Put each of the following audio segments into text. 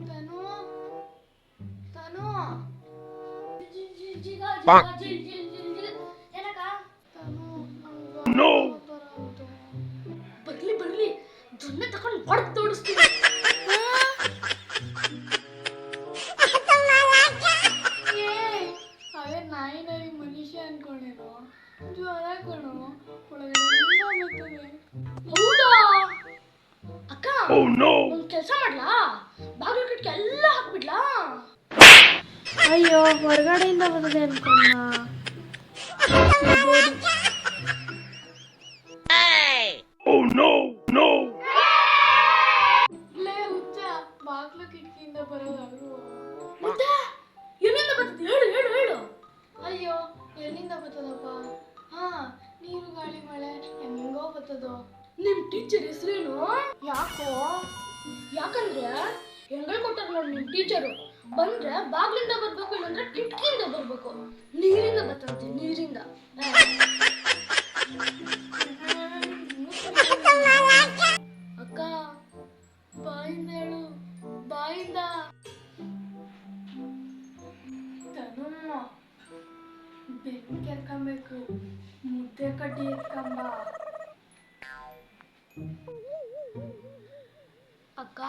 ತನು ತನು. G- G- ಜಿಗ ಜಿಗ ಜಿಲ್ ಜಿಲ್ ಜಿಲ್ ಜಿಲ್ ಏನಕ್ಕ? ತನು No. ಬರ್ಲಿ ಬರ್ಲಿ. ದೊನ್ನೆ ತಗೊಂಡು ಹೊಡೆದು ತೋಡಿಸ್ತೀನಿ ಏ, ಅವೇ ನಾಯಿ ನಾಯಿ ಮನುಷ್ಯ ಅನ್ಕೊಂಡೇನೋ ಜ್ವರ ಕಣೋ. ಒಳಗಡೆ ಹೌದಾ? ಅಕ್ಕ Oh ಕೆಲಸ ಮಾಡ್ಲಾ? ಬಾಗಿಲು ಕಿಟಕಿ ಎಲ್ಲ ಹಾಕ್ಬಿಡ್ಲಾ ಅಯ್ಯೋ ಹೊರಗಡೆಯಿಂದ ಬಂದಿದೆ ಅನ್ಕೊಂಡ ಬಾಗ್ಲು ಕಿಟಕಿಯಿಂದ ಬರೋದಾದ್ರು ಮತ್ತೆ ಎಲ್ಲಿಂದ ಬರ್ತದೆ ಹೇಳು ಹೇಳು ಹೇಳು ಅಯ್ಯೋ ಎಲ್ಲಿಂದ ಬರ್ತದಪ್ಪ ಹಾ ನೀರು ಗಾಳಿ ಮಳೆ ಹೆಂಗೋ ಬರ್ತದೋ ನಿಮ್ ಟೀಚರ್ ಹೆಸರೇನು ಯಾಕೋ ಯಾಕಂದ್ರೆ ಹೆಂಗ್ ಕೊಟ್ಟಾರ ನೋಡಿ ನಿಮ್ ಟೀಚರು ಬಂದ್ರೆ ಬಾಗ್ಲಿಂದ ಬರ್ಬೇಕು ಇಲ್ಲಾಂದ್ರೆ ಕಿಟಕಿಯಿಂದ ಬರ್ಬೇಕು ನೀರಿಂದ ಬರ್ತಂತೆ ನೀರಿಂದ ಅಕ್ಕ ಬಾಯಿಂದ ಹೇಳು ಬಾಯಿಂದ ತನುಮ್ಮ ಬೆನ್ನು ಕೆರ್ಕೊಂಬೇಕು ಮುದ್ದೆ ಕಡ್ಡಿ ಎತ್ಕೊಂಬ ಅಕ್ಕ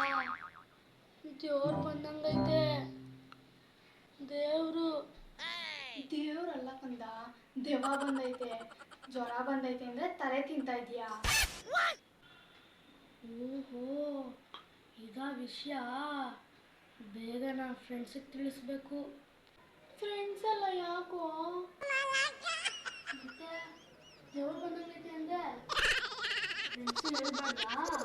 ದೇವ್ರು ಬಂದಂಗೈತೆ ದೇವ್ರು. ದೇವ್ರಲ್ಲ ಕಂದ ದೆವ್ವ ಬಂದೈತೆ ಜ್ವರ ಬಂದೈತೆ ಅಂದ್ರೆ ತಲೆ ತಿಂತಾ ಇದೀಯಾ ಓಹೋ ಈಗ ವಿಷಯ. ಬೇಗ ನಾನು ಫ್ರೆಂಡ್ಸಿಗೆ ತಿಳಿಸ್ಬೇಕು. ಫ್ರೆಂಡ್ಸ್ ಎಲ್ಲ ಯಾಕೋ? ಮತ್ತೆ ದೇವ್ರು ಬಂದಂಗೈತೆ ಅಂದ್ರೆ? ಫ್ರೆಂಡ್ಸ್ ಹೇಳ್ಬಾರ್ದಾ?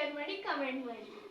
શેર મળી કમેન્ટ મળી